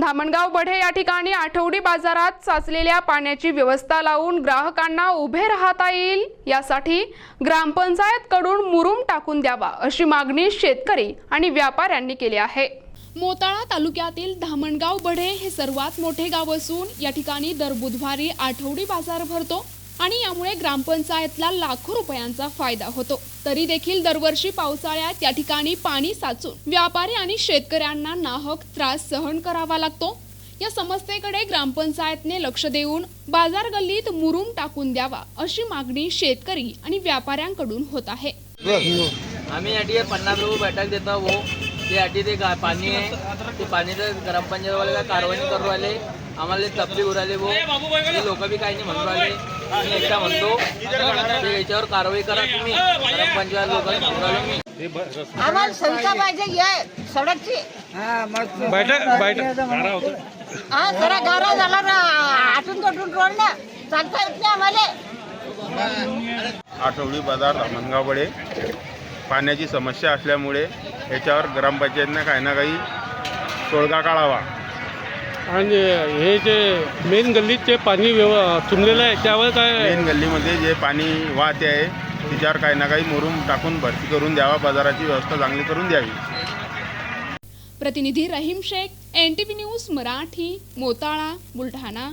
धामणगाव बढे या ठिकाणी आठवडी बाजारात साचलेल्या पाण्याची व्यवस्था लावून ग्राहकांना उभे राहता येईल. यासाठी ग्रामपंचायत कडून मुरुम टाकून द्यावा अशी मागणी शेतकरी आणि व्यापाऱ्यांनी केली आहे. मोताळा तालुक्यातील धामणगाव बढे हे सर्वात मोठे गाव असून या ठिकाणी दर बुधवारी आठवडी बाजार भरतो. आणि यामुळे ग्रामपंचायतला लाखो रुपयांचा फायदा होतो. तरी देखील दरवर्षी पावसाळ्यात या ठिकाणी पाणी साचून व्यापारी आणि शेतकऱ्यांना नाहक त्रास सहन करावा लागतो. या समस्येकडे ग्रामपंचायतने लक्ष देऊन बाजार गल्लीत मुरुम टाकून द्यावा अशी मागणी शेतकरी आणि व्यापाऱ्यांकडून होत आहे. आम्ही या पन्नास रुपये बैठक देतो. वो ते ते पाणी आहे. ते पाणीचं ग्रामपंचायतवाले काय कारवाई करू आले आम्हाला तपली उराले. वो हो, लोक बी काही नाही म्हणू राहिले. एकटा म्हणतो याच्यावर कारवाई करा तुम्ही. ग्रामपंचायत लोकांनी आम्हाला सुविधा पाहिजे ये सडकची. बैठक बैठक. हा जरा गारा झाला ना आटून तोटून रोड ना. चालता येत नाही आम्हाला. आठवडी बाजार धामणगावकडे पाण्याची समस्या असल्यामुळे याच्यावर ग्रामपंचायतनं काही ना काही तोडगा काढावा. आणि हे जे मेन गल्लीत जे पाणी व्यव तुंबलेलं आहे त्यावर काय मेन गल्लीमध्ये जे पाणी वाहते आहे तिच्यावर काही ना काही मुरुम टाकून भरती करून द्यावा बाजाराची व्यवस्था चांगली करून द्यावी. प्रतिनिधी Rahim Shaikh N T V news Marathi Motala Buldhana.